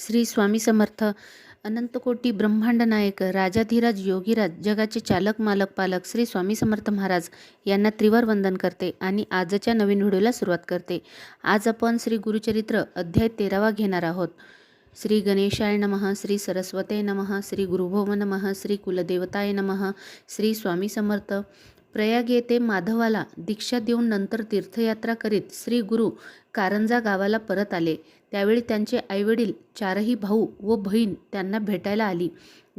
श्री स्वामी समर्थ अनंतकोटी ब्रह्मांड नायक राजाधिराज योगीराज जगाचे चालक मालक पालक श्री स्वामी समर्थ महाराज यांना त्रिवार वंदन करते आणि आजच्या नवीन व्हिडिओला सुरुवात करते. आज आपण श्री गुरुचरित्र अध्याय तेरावा घेणार आहोत. श्री गणेशाय नमः श्री सरस्वते नमः श्री गुरुभोम नमः श्री कुलदेवताय नमः श्री स्वामी समर्थ प्रयाग येथे माधवाला दीक्षा देऊन नंतर तीर्थयात्रा करीत श्री गुरु कारंजा गावाला परत आले. त्यावेळी त्यांचे आईवडील चारही भाऊ व बहीण त्यांना भेटायला आली.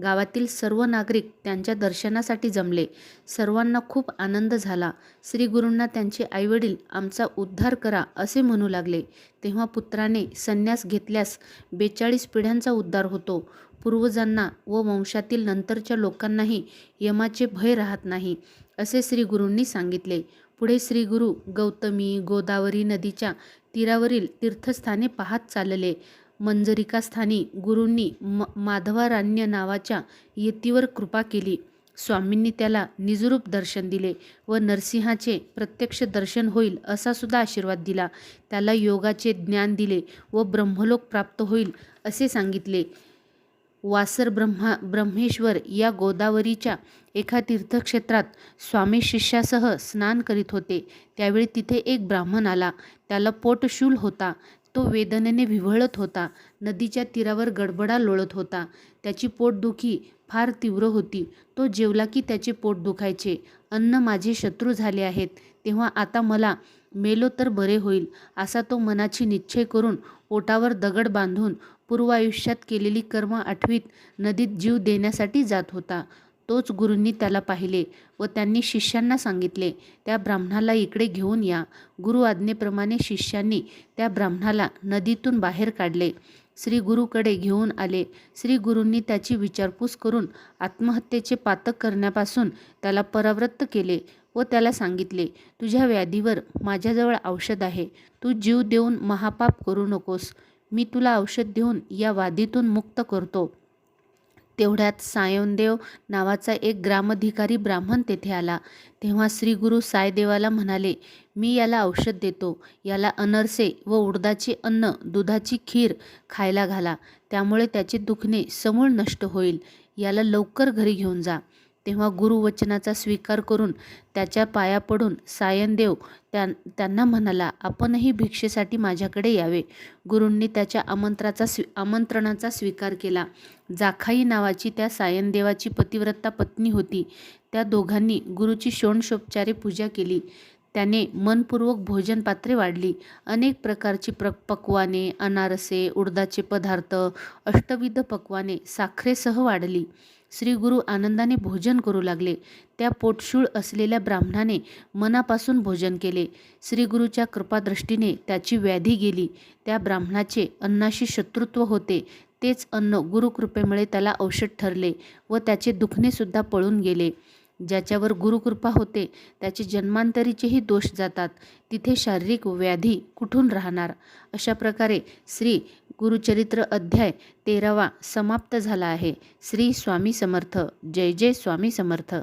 गावातील सर्व नागरिक त्यांच्या दर्शनासाठी जमले. सर्वांना खूप आनंद झाला. श्रीगुरूंना त्यांचे आईवडील आमचा उद्धार करा असे म्हणू लागले. तेव्हा पुत्राने संन्यास घेतल्यास बेचाळीस पिढ्यांचा उद्धार होतो. पूर्वजांना व वंशातील नंतरच्या लोकांनाही यमाचे भय राहत नाही असे श्री गुरूंनी सांगितले. पुढे श्री गुरु गौतमी गोदावरी नदीच्या तीरावरील तीर्थस्थाने पाहत चालले. मंजरिकास्थानी गुरूंनी म माधवाराण्य नावाच्या यतीवर कृपा केली. स्वामींनी त्याला निजरूप दर्शन दिले व नरसिंहाचे प्रत्यक्ष दर्शन होईल असा सुद्धा आशीर्वाद दिला. त्याला योगाचे ज्ञान दिले व ब्रह्मलोक प्राप्त होईल असे सांगितले. वासर ब्रह्मा ब्रह्मेश्वर या गोदावरीच्या एका तीर्थक्षेत्रात स्वामी शिष्यासह स्नान करीत होते. त्यावेळी तिथे एक ब्राह्मण आला. त्याला पोटशूल होता. तो वेदनेने विव्हळत होता. नदीच्या तीरावर गडबडा लोळत होता. त्याची पोटदुखी फार तीव्र होती. तो जेवला की त्याचे पोट दुखायचे. अन्न माझे शत्रू झाले आहेत. तेव्हा आता मला मेलो तर बरे होईल असा तो मनाची निश्चय करून पोटावर दगड बांधून पूर्वायुष्यात केलेली कर्म आठवीत नदीत जीव देण्यासाठी जात होता. तोच गुरूंनी त्याला पाहिले व त्यांनी शिष्यांना सांगितले त्या ब्राह्मणाला इकडे घेऊन या गुरु आज्ञेप्रमाणे शिष्यांनी त्या ब्राह्मणाला नदीतून बाहेर काढले. श्री गुरुकडे घेऊन आले. श्री गुरूंनी त्याची विचारपूस करून आत्महत्येचे पातक करण्यापासून त्याला परावृत्त केले. व त्याला सांगितले तुझ्या व्याधीवर माझ्याजवळ औषध आहे. तू जीव देऊन महापाप करू नकोस. मी तुला औषध देऊन या वादीतून मुक्त करतो. तेवढ्यात सायनदेव नावाचा एक ग्रामाधिकारी ब्राह्मण तेथे आला. तेव्हा श्री गुरु सायदेवाला म्हणाले मी याला औषध देतो. याला अनरसे व उडदाचे अन्न दुधाची खीर खायला घाला. त्यामुळे त्याचे दुखणे समूळ नष्ट होईल. याला लवकर घरी घेऊन जा. तेव्हा गुरुवचनाचा स्वीकार करून त्याच्या पाया पडून सायनदेव त्या त्यांना म्हणाला आपणही भिक्षेसाठी माझ्याकडे यावे. गुरूंनी त्याच्या आमंत्राचा स्वी आमंत्रणाचा स्वीकार केला. जाखाई नावाची त्या सायनदेवाची पतिव्रता पत्नी होती. त्या दोघांनी गुरुची षोडशोपचारे पूजा केली. त्याने मनपूर्वक भोजन पात्रे वाढली. अनेक प्रकारची प्र पक्वाने अनारसे उडदाचे पदार्थ अष्टविध पक्वाने साखरेसह वाढली. श्री गुरु आनंदाने भोजन करू लागले. त्या पोटशूळ असलेल्या ब्राह्मणाने मनापासून भोजन केले. श्रीगुरूच्या कृपादृष्टीने त्याची व्याधी गेली. त्या ब्राह्मणाचे अन्नाशी शत्रुत्व होते. तेच अन्न गुरुकृपेमुळे त्याला औषध ठरले व त्याचे दुखणेसुद्धा पळून गेले. ज्याच्यावर गुरुकृपा होते त्याचे जन्मांतरीचेही दोष जातात. तिथे शारीरिक व्याधी कुठून राहणार? अशा प्रकारे श्री गुरुचरित्र अध्याय तेरावा समाप्त झाला आहे. श्री स्वामी समर्थ. जय जय स्वामी समर्थ.